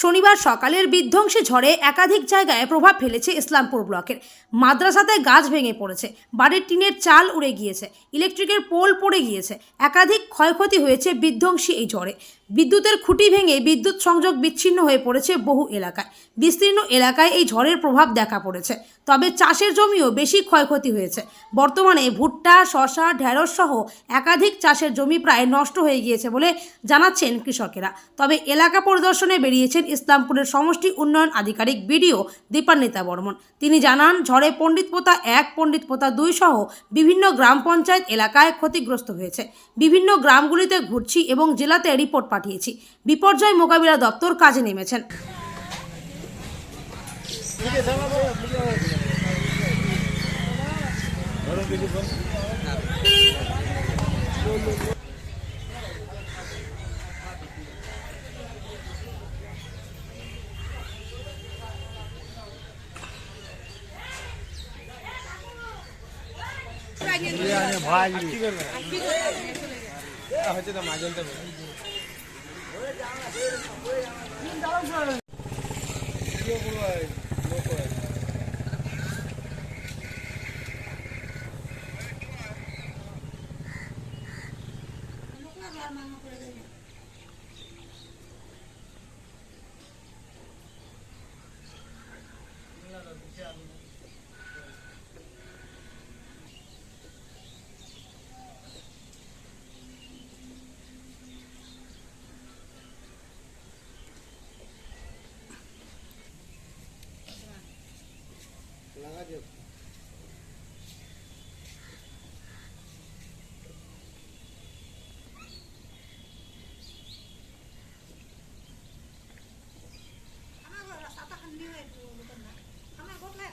শনিবার সকালের বিধ্বংসী ঝড়ে একাধিক জায়গায় প্রভাব ফেলেছে ইসলামপুর ব্লকের। মাদ্রাসাতে গাছ ভেঙে পড়েছে, বাড়ির টিনের চাল উড়ে গিয়েছে, ইলেকট্রিকের পোল পড়ে গিয়েছে, একাধিক ক্ষয়ক্ষতি হয়েছে বিধ্বংসী এই ঝড়ে। বিদ্যুতের খুঁটি ভেঙে বিদ্যুৎ সংযোগ বিচ্ছিন্ন হয়ে পড়েছে বহু এলাকায়। বিস্তীর্ণ এলাকায় এই ঝড়ের প্রভাব দেখা পড়েছে। তবে চাষের জমিও বেশি ক্ষয়ক্ষতি হয়েছে। বর্তমানে ভুট্টা শশা ঢেঁড়স সহ একাধিক চাষের জমি প্রায় নষ্ট হয়ে গিয়েছে বলে জানাচ্ছেন কৃষকেরা। তবে এলাকা পরিদর্শনে বেরিয়েছেন ইসলামপুরের সমষ্টি উন্নয়ন আধিকারিক বিডিও দীপান্বিতা বর্মন। তিনি জানান, ঝড়ে পণ্ডিতপোতা এক পণ্ডিতপোতা দুই সহ বিভিন্ন গ্রাম পঞ্চায়েত এলাকায় ক্ষতিগ্রস্ত হয়েছে। বিভিন্ন গ্রামগুলিতে ঘুরছি এবং জেলাতে রিপোর্ট পাঠিয়েছি। বিপর্যয় মোকাবিলা দপ্তর কাজে নেমেছেন। 领导们，有过来，有过来。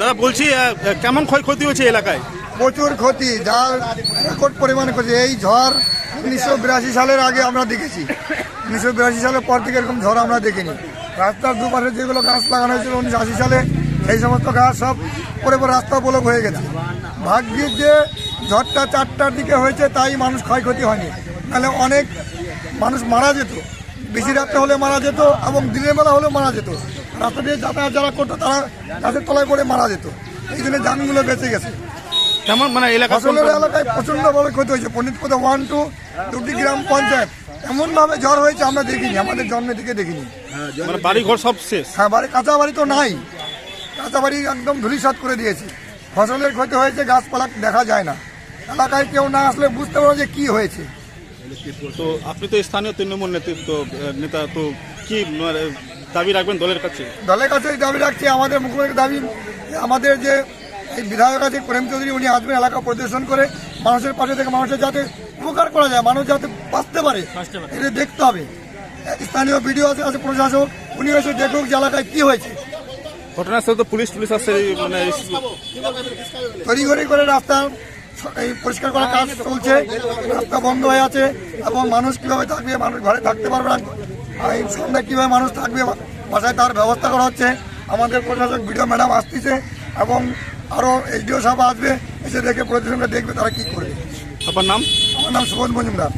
দাদা, বলছি কেমন ক্ষয়ক্ষতি হয়েছে এলাকায়? প্রচুর ক্ষতি, যার রেকর্ড পরিমাণে ক্ষতি। এই ঝড় উনিশশো বিরাশি সালের আগে আমরা দেখেছি। উনিশশো বিরাশি সালের পর থেকে এরকম ঝড় আমরা দেখিনি। রাস্তার দুপাশে যেগুলো গাছ লাগানো হয়েছিল উনিশশো আশি সালে সেই সমস্ত গাছ সব পরে পরে রাস্তা বলক হয়ে গেছে। ভাগ্যিস যে ঝড়টা চারটার দিকে হয়েছে তাই মানুষ ক্ষয়ক্ষতি হয়নি। তাহলে অনেক মানুষ মারা যেত। বেশি রাত্রে হলে মারা যেত এবং দিনের বেলা হলেও মারা যেত। রাস্তা দিয়ে যাতায়াত যারা করতো তারা গাছের তলায় পড়ে মারা যেত। এই জন্য যানগুলো বেঁচে গেছে। কেমন? মানে এলাকা ফসলের এলাকায় প্রচণ্ড বড় ক্ষতি হয়েছে। পণ্ডিতপদা ওয়ান টু দুটি গ্রাম পঞ্চায়েত। এমন ভাবে ঝড় হয়েছে আমরা দেখিনি আমাদের জন্মের দিকে দেখিনি। মানে বাড়ি ঘর সব শেষ? হ্যাঁ বাড়ি কাঁচা বাড়ি তো নাই। কাঁচা বাড়ি একদম ধুলিসাত করে দিয়েছে। ফসলের ক্ষতি হয়েছে গাছপালা দেখা যায় না। এলাকায় কেউ না আসলে বুঝতে পারো যে কি হয়েছে। তো আপনি তো স্থানীয় তৃণমূল নেতৃত্ব নেতা তো কি মানে, দাবি রাখবেন দলের কাছে? দলের কাছে দাবি রাখছি আমাদের মুখ্যমন্ত্রীর দাবি আমাদের যে এই বিধায়ক আছে প্রেম চৌধুরী উনি আসবেন এলাকা পরিদর্শন করে। মানুষের পাশে থেকে মানুষের যাতে উপকার করা যায় মানুষ যাতে বাঁচতে পারে এটা দেখতে হবে। স্থানীয় বিডিও আছে আছে প্রশাসক উনি এসে দেখুক যে এলাকায় কি হয়েছে। ঘটনাস্থলে তো পুলিশ টুলিশ আসছে মানে তড়িঘড়ি করে রাস্তা এই পরিষ্কার করার কাজ চলছে রাস্তা বন্ধ হয়ে আছে এবং মানুষ কীভাবে থাকবে মানুষ ঘরে থাকতে পারবে না এই সন্ধ্যায় কীভাবে মানুষ থাকবে বাসায় তার ব্যবস্থা করা হচ্ছে। আমাদের প্রশাসক বিডিও ম্যাডাম আসতেছে এবং আরও এইচডিও সাহেব আসবে এসে দেখে পরিদর্শনটা দেখবে তারা কী করবে আপনার নাম আমার নাম সুবোধ মজুমদার